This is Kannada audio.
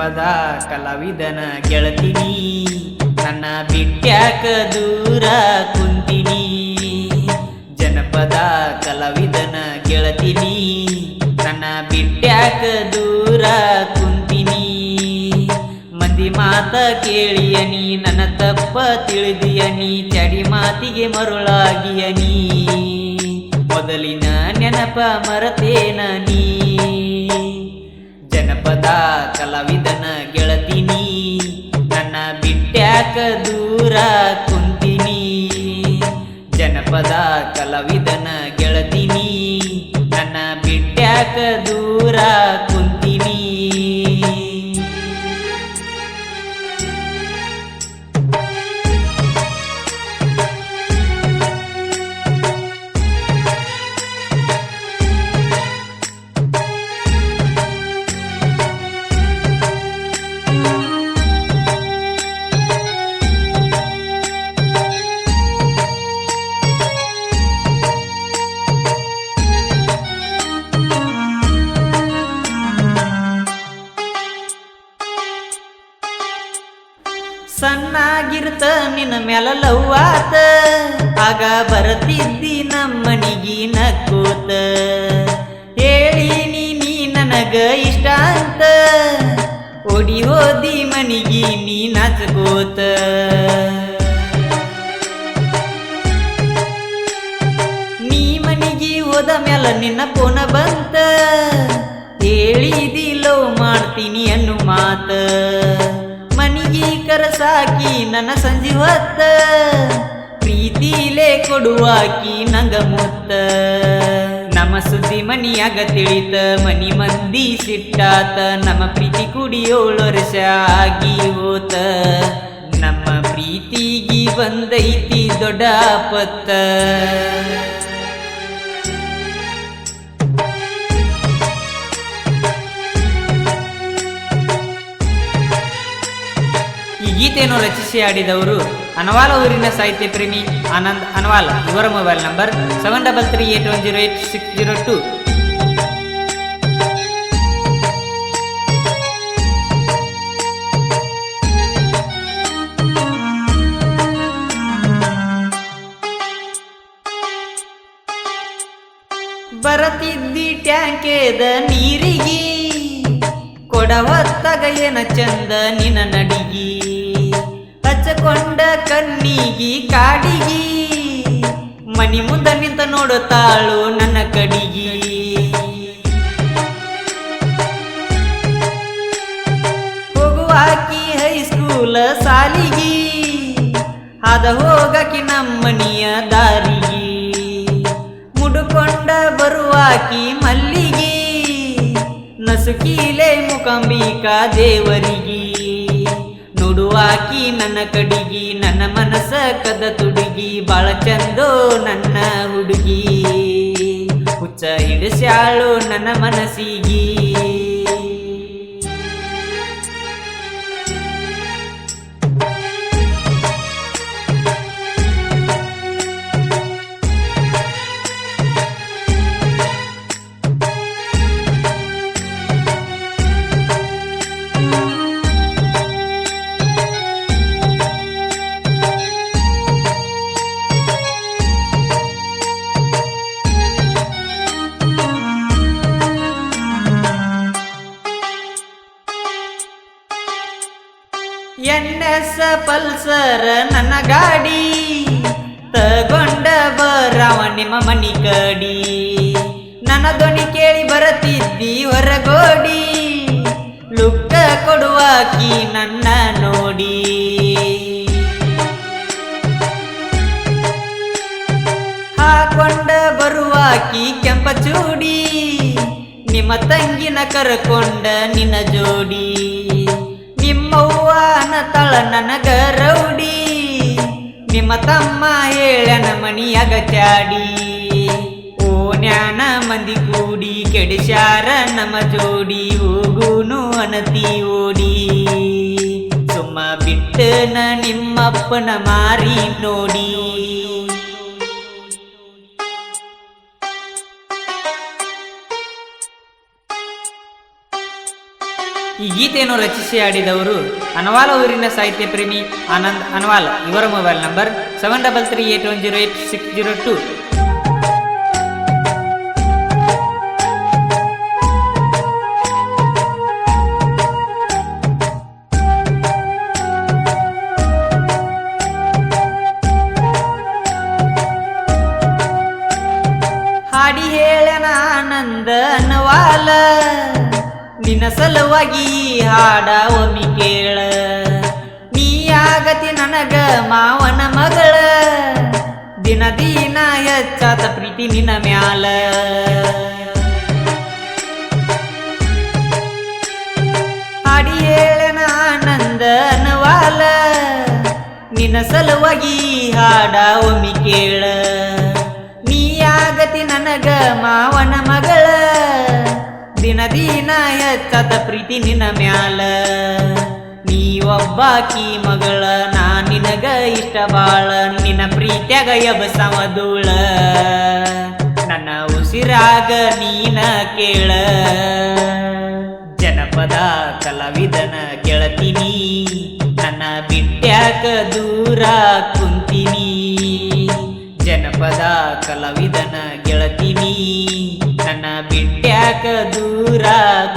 ಜನಪದ ಕಲಾವಿದನ ಗೆಳತಿನಿ. ನನ್ನ ಬಿಟ್ಯಾಕ ದೂರ ಕುಂತಿನಿ. ಜನಪದ ಕಲಾವಿದನ ಗೆಳತಿನಿ. ನನ್ನ ಬಿಟ್ಯಾಕ ದೂರ ಕುಂತಿನಿ. ಮಂದಿ ಮಾತ ಕೇಳಿಯ ನೀ ನನ್ನ ತಪ್ಪ ತಿಳಿದಿಯ ನೀ ಚಡಿ ಮಾತಿಗೆ ಮರುಳಾಗಿಯ ನೀ ಮೊದಲಿನ ನೆನಪ ಮರತೇನ ನೀ ಕಲಾವಿದನ ಗೆಳತಿನಿ. ನನ್ನ ಬಿಟ್ಟ್ಯಾಕ ದೂರ ಕುಂತಿನಿ. ಜನಪದ ಕಲಾವಿದನ ಗೆಳತಿನಿ. ನನ್ನ ಬಿಟ್ಟ್ಯಾಕ ದೂರ ನಿನ್ನ ಮ್ಯಾಲ ಲವ್ವಾತ ಆಗ ಬರತಿದ್ದಿ ನಮ್ಮನಿಗಿ ನಕ್ಕೋತ ಹೇಳಿನಿ ನೀ ನನಗ ಇಷ್ಟ ಅಂತ. ಓಡಿ ಓದಿ ಮನಿಗಿ ನೀ ನಚ್ಕೋತ. ನೀ ಮನಿಗಿ ಹೋದ ಮ್ಯಾಲ ನಿನ್ನ ಪೋನ ಬಂತ. ಹೇಳಿದಿಲ್ಲೋ ಮಾಡ್ತೀನಿ ಅನ್ನು ಮಾತ. ನನ್ನ ಸಂಜೀವತ್ತ ಹೊತ್ತ. ಪ್ರೀತಿಲೇ ಕೊಡುವಾಕಿ ನಂಗ ಮುತ್ತ. ನಮ್ಮ ಸುದ್ದಿ ಮನಿಯಾಗ ತಿಳಿತ, ಮನಿ ಮಂದಿ ಸಿಟ್ಟಾತ. ನಮ್ಮ ಪ್ರೀತಿ ಕುಡಿಯೋಳು ವರ್ಷ ಆಗಿ ಹೋತ. ನಮ್ಮ ಪ್ರೀತಿಗಿ ಬಂದೈತಿ ದೊಡ್ಡ ಆಪತ್ತ ಗೀತೆಯನ್ನು ರಚಿಸಿ ಆಡಿದವರು ಅನವಾಲ ಊರಿನ ಸಾಹಿತ್ಯ ಪ್ರೇಮಿ ಆನಂದ್ ಅನವಾಲ. ಇವರ mobile number seven double three eight one zero eight six zero two. ಬರತಿದ್ದಿ ಟ್ಯಾಂಕೇದ ನೀರಿಗಿ ಕೊಡವತ್ತಾಗ ಏನ ಚಂದ ನಿನ ನಡಿಗಿ. ಹಚ್ಚಕೊಂಡ ಕಣ್ಣಿಗಿ ಕಾಡಿಗಿ. ಮನಿ ಮುಂದ ನಿಂತ ನೋಡುತ್ತಾಳು ನನ್ನ ಕಡಿಗಿ ಹೋಗುವಾಕಿ ಹೈಸ್ಕೂಲ ಸಾಲಿಗಿ. ಅದ ಹೋಗಕಿ ನಮ್ಮನಿಯ ದಾರಿಗಿ. ಮುಡುಕೊಂಡ ಬರುವಾಕಿ ಮಲ್ಲಿಗಿ. ನಸುಕೀಲೆ ಮುಖಂಬಿಕಾ ದೇವರಿಗಿ. ನುಡುವಾಕಿ ನನ್ನ ಕಡಿಗಿ, ನನ್ನ ಮನಸ ಕದ ತುಡುಗಿ, ಬಾಳ ಚಂದೋ ನನ್ನ ಹುಡುಗಿ. ಹುಚ್ಚ ಹಿಡಿಸ್ಯಾಳು ನನ್ನ ಮನಸ್ಸಿಗಿ. ಎನ್ ಪಲ್ಸರ ಪಲ್ಸರ್ ನನ್ನ ಗಾಡಿ. ತಗೊಂಡ ಬರಾವ ನಿಮ್ಮ ಮನಿ ಕಡಿ. ನನ್ನ ದೊಣಿ ಕೇಳಿ ಬರತಿದ್ದಿ ಹೊರಗೋಡಿ. ಲುಕ್ಕ ಕೊಡುವಾಕಿ ನನ್ನ ನೋಡಿ. ಹಾಕೊಂಡ ಬರುವಾಕಿ ಕೆಂಪ ಚೂಡಿ. ನಿಮ್ಮ ತಂಗಿನ ಕರಕೊಂಡ ನಿನ್ನ ಜೋಡಿ. ನಿಮ್ಮವ್ವನ ತಳ ನನಗ ರೌಡಿ. ನಿಮ್ಮ ತಮ್ಮ ಹೇಳನ ಮಣಿಯಾಗ ಚಾಡಿ ಓ ಜ್ಞಾನ ಮಂದಿ ಕೂಡಿ ಕೆಡಿಸ್ಯಾರ ನಮ್ಮ ಜೋಡಿ. ಹೋಗುನು ಅನತಿ ಓಡಿ. ಸುಮ್ಮ ಬಿಟ್ಟನ ನಿಮ್ಮಪ್ಪನ ಮಾರಿ ನೋಡಿ. ಈ ಗೀತೆಯನ್ನು ರಚಿಸಿ ಆಡಿದವರು ಅನವಾಲ ಊರಿನ ಸಾಹಿತ್ಯ ಪ್ರೇಮಿ ಆನಂದ್ ಅನವಾಲ್. ಇವರ mobile number seven double three eight one zero eight six zero two ನಿನ್ನ ಸಲುವಾಗಿ ಹಾಡ ಒಮ್ಮಿ ಕೇಳ. ನೀ ಆಗತಿ ನನಗ ಮಾವನ ಮಗಳ. ದಿನ ದಿನ ಹೆಚ್ಚಾದ ಪ್ರೀತಿ ನಿನ್ನ ಮ್ಯಾಲ. ಹಾಡಿ ಹೇಳನ ಆನಂದ ಅನವಾಲ ನಿನ್ನ ಸಲುವಾಗಿ ಹಾಡ ಒಮ್ಮಿ ಕೇಳ. ನೀ ಆಗತಿ ನನಗ ಮಾವನ ಮಗಳ. ದಿನ ದಿನ ಹೆಚ್ಚಾತ ಪ್ರೀತಿ ನಿನ್ನ ಮ್ಯಾಲ. ನೀ ಒಬ್ಬಾಕಿ ಮಗಳ ನಾ ನಿನಗ ಇಷ್ಟ ಬಾಳ. ನಿನ್ನ ಪ್ರೀತ್ಯಾಗ ಎಬಸಮದುಳ ನನ್ನ ಉಸಿರಾಗ ನೀನ ಕೇಳ. ಜನಪದ ಕಲಾವಿದನ ಕೇಳತೀನಿ. ನನ್ನ ಬಿಟ್ಟ್ಯಾಕ ದೂರ ಕುಂತೀನಿ. ಜನಪದ ಕಲಾವಿದನ ಗೆಳತೀನಿ ನನ್ನ cueca dura,